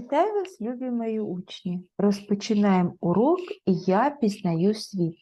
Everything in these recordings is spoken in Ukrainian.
Вітаю вас, любі мої учні! Розпочинаємо урок Я пізнаю світ.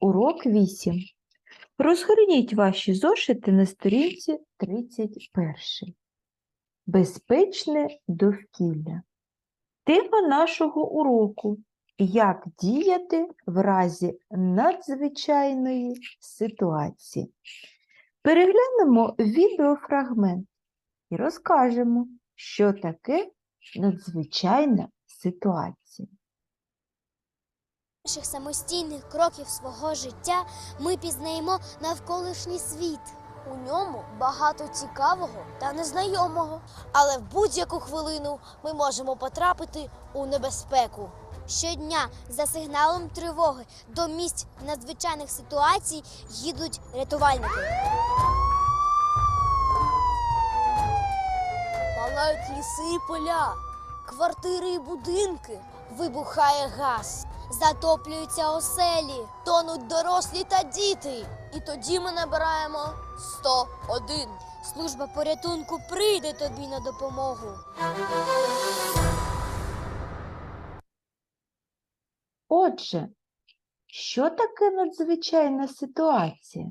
Урок 8. Розгорніть ваші зошити на сторінці 31. Безпечне довкілля. Тема нашого уроку Як діяти в разі надзвичайної ситуації. Переглянемо відеофрагмент і розкажемо, що таке надзвичайна ситуація. Наших самостійних кроків свого життя ми пізнаємо навколишній світ. У ньому багато цікавого та незнайомого, але в будь-яку хвилину ми можемо потрапити у небезпеку. Щодня за сигналом тривоги до місць надзвичайних ситуацій їдуть рятувальники. Палають ліси і поля, квартири і будинки, вибухає газ, Затоплюються оселі. тонуть дорослі та діти. І тоді ми набираємо 101. Служба порятунку прийде тобі на допомогу. Отже, що таке надзвичайна ситуація?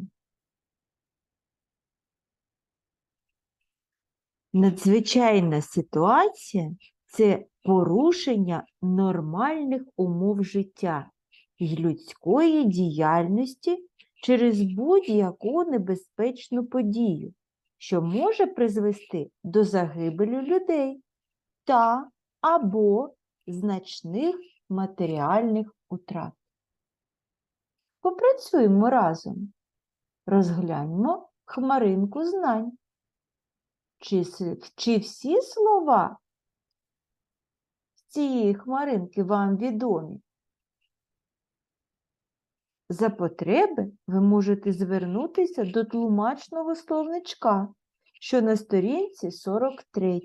Надзвичайна ситуація це порушення нормальних умов життя і людської діяльності через будь-яку небезпечну подію, що може призвести до загибелі людей та або значних матеріальних утрат. Попрацюємо разом. Розгляньмо хмаринку знань. Чи, чи всі слова з цієї хмаринки вам відомі? За потреби ви можете звернутися до тлумачного словничка, що на сторінці 43.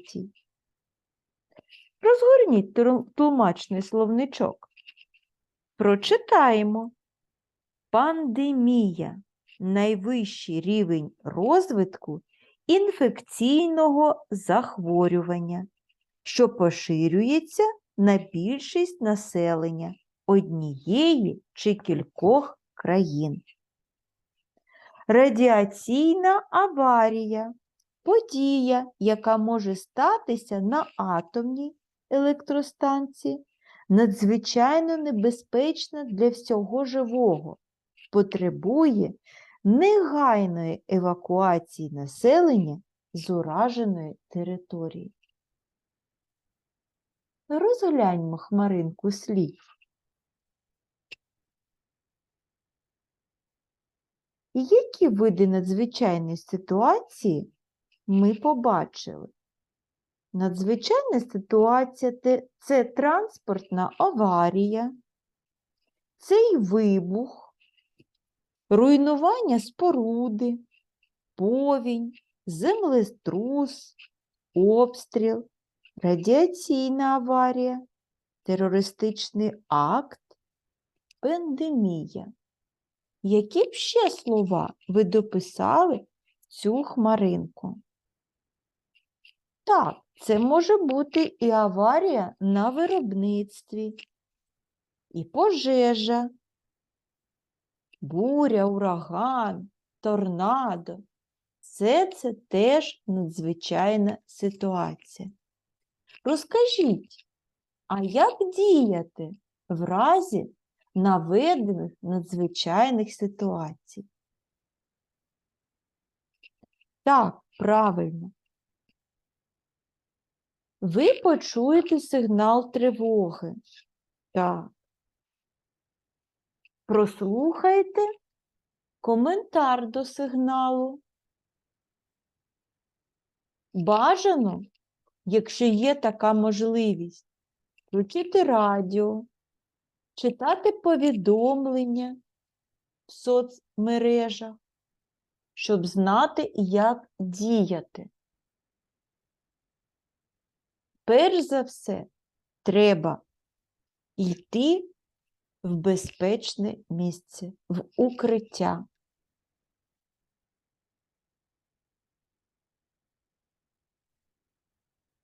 Розгорніть тлумачний словничок. Прочитаємо. Пандемія найвищий рівень розвитку інфекційного захворювання, що поширюється на більшість населення однієї чи кількох країн. Радіаційна аварія подія, яка може статися на атомній електростанції, надзвичайно небезпечна для всього живого, потребує негайної евакуації населення з ураженої території. Розгляньмо хмаринку слів. Які види надзвичайної ситуації ми побачили? Надзвичайна ситуація це транспортна аварія, це й вибух, руйнування споруди, повінь, землетрус, обстріл, радіаційна аварія, терористичний акт, пандемія. Які б ще слова ви дописали цю хмаринку? Так, це може бути і аварія на виробництві, і пожежа, буря, ураган, торнадо. Все це теж надзвичайна ситуація. Розкажіть, а як діяти в разі наведених надзвичайних ситуацій? Так, правильно. Ви почуєте сигнал тривоги. Так. Прослухайте коментар до сигналу. Бажано, якщо є така можливість, включити радіо, читати повідомлення в соцмережах, щоб знати, як діяти. Перш за все, треба йти в безпечне місце, в укриття.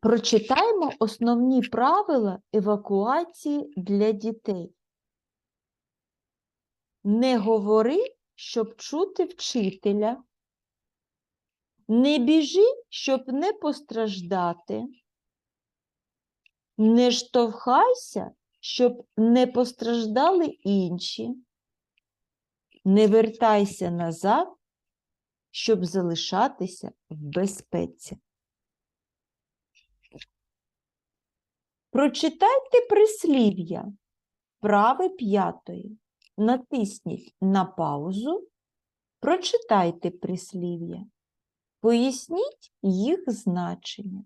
Прочитаємо основні правила евакуації для дітей. Не говори, щоб чути вчителя. Не біжи, щоб не постраждати. Не штовхайся, щоб не постраждали інші. Не вертайся назад, щоб залишатися в безпеці. Прочитайте прислів'я вправи п'ятої. Натисніть на паузу, прочитайте прислів'я, поясніть їх значення.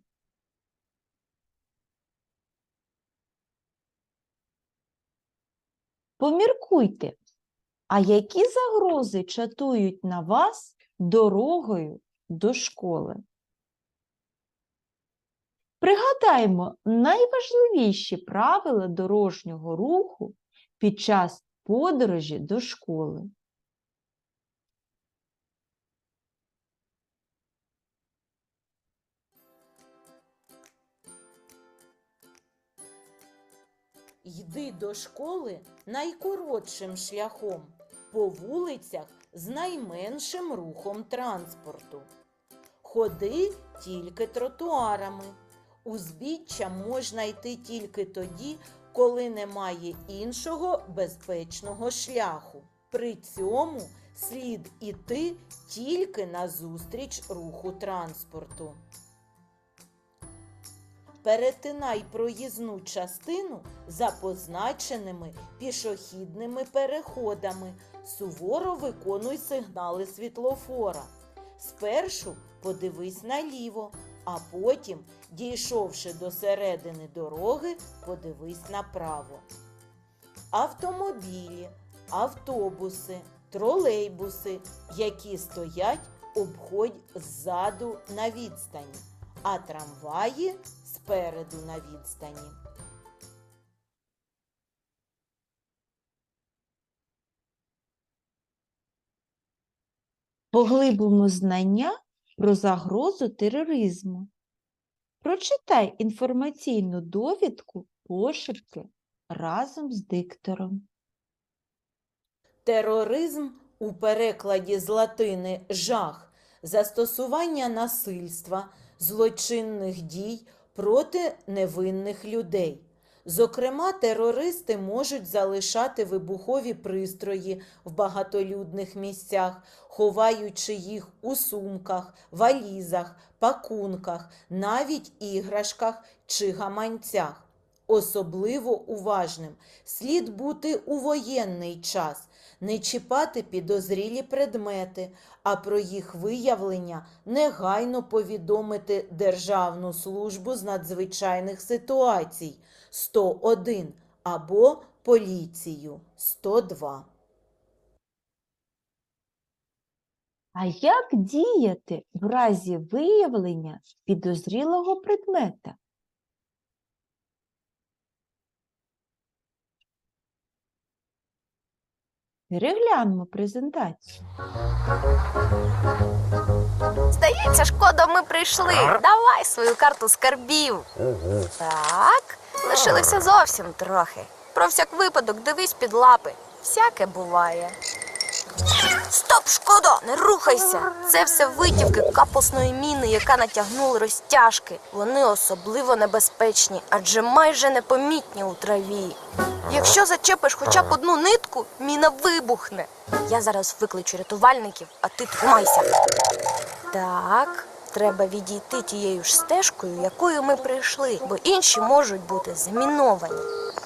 Поміркуйте, а які загрози чатують на вас дорогою до школи? Пригадаємо найважливіші правила дорожнього руху під час подорожі до школи. Йди до школи найкоротшим шляхом, по вулицях з найменшим рухом транспорту. Ходи тільки тротуарами. Узбіччя можна йти тільки тоді, коли немає іншого безпечного шляху. При цьому слід іти тільки назустріч руху транспорту. Перетинай проїзну частину за позначеними пішохідними переходами. Суворо виконуй сигнали світлофора. Спершу подивись наліво, а потім, дійшовши до середини дороги, подивись направо. Автомобілі, автобуси, тролейбуси, які стоять, обходь ззаду на відстані, а трамваї спереду на відстані. Поглибимо знання про загрозу тероризму. Прочитай інформаційну довідку пошепки разом з диктором. Тероризм у перекладі з латини жах, застосування насильства, злочинних дій проти невинних людей. Зокрема, терористи можуть залишати вибухові пристрої в багатолюдних місцях, ховаючи їх у сумках, валізах, пакунках, навіть іграшках чи гаманцях. Особливо уважним слід бути у воєнний час, не чіпати підозрілі предмети, а про їх виявлення негайно повідомити Державну службу з надзвичайних ситуацій 101 або поліцію 102. А як діяти в разі виявлення підозрілого предмета? Переглянемо презентацію. Здається, шкода, ми прийшли. Давай свою карту скарбів. Так, лишилося зовсім трохи. Про всяк випадок дивись під лапи. Всяке буває. Стоп, шкода, не рухайся. Це все витівки капусної міни, яка натягнула розтяжки. Вони особливо небезпечні, адже майже непомітні у траві. Якщо зачепиш хоча б одну нитку, міна вибухне. Я зараз викличу рятувальників, а ти тримайся. Так, треба відійти тією ж стежкою, якою ми прийшли, бо інші можуть бути заміновані.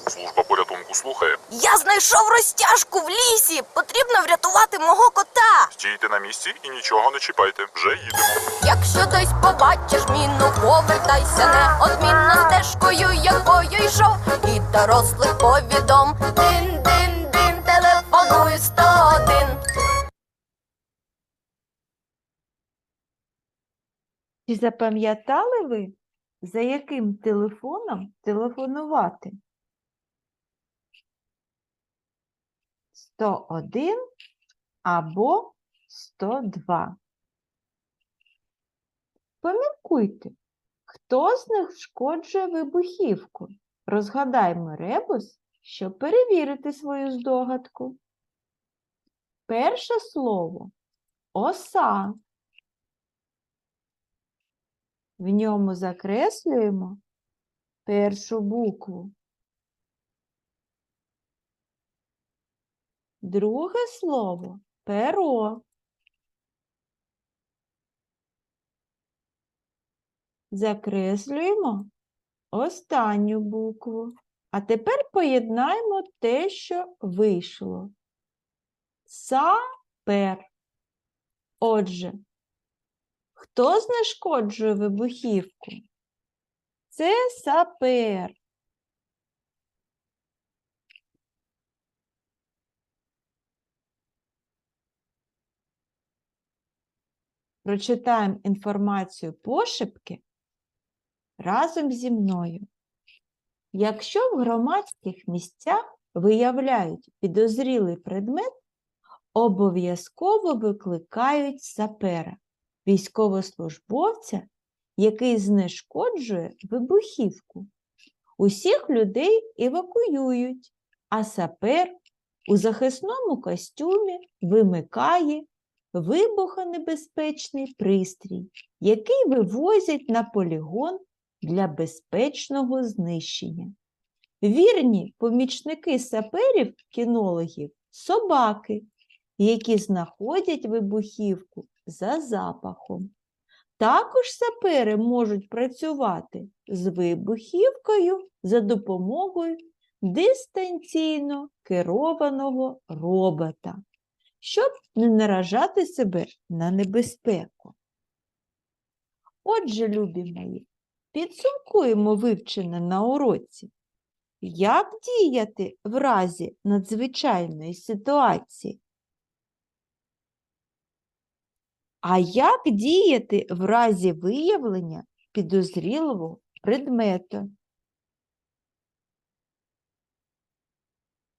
Служба порятунку слухає. Я знайшов розтяжку в лісі. Потрібно врятувати мого кота. Стійте на місці і нічого не чіпайте. Вже їдемо. Якщо десь побачиш міну, повертайся неодмінно стежкою, якою йшов, і дорослих повідом. Дин, дин, дин, телефонуй 101. Чи запам'ятали ви, за яким телефоном телефонувати? 101 або 102. Поміркуйте, хто Хто знешкоджує вибухівку? Розгадаймо ребус, щоб перевірити свою здогадку. Перше слово оса. В ньому закреслюємо першу букву. Друге слово перо. Закреслюємо останню букву. А тепер поєднаємо те, що вийшло. Сапер. Отже, хто знешкоджує вибухівку? Це сапер. Прочитаємо інформацію пошепки разом зі мною. Якщо в громадських місцях виявляють підозрілий предмет, обов'язково викликають сапера, військовослужбовця, який знешкоджує вибухівку. Усіх людей евакуюють, а сапер у захисному костюмі вимикає вибухонебезпечний пристрій, який вивозять на полігон для безпечного знищення. Вірні помічники саперів, кінологів собаки, які знаходять вибухівку за запахом. Також сапери можуть працювати з вибухівкою за допомогою дистанційно керованого робота, щоб не наражати себе на небезпеку. Отже, любі мої, підсумкуємо вивчене на уроці. Як діяти в разі надзвичайної ситуації? А як діяти в разі виявлення підозрілого предмету?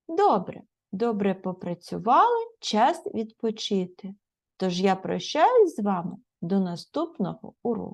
Добре, добре попрацювали, час відпочити. Тож я прощаюсь з вами до наступного уроку.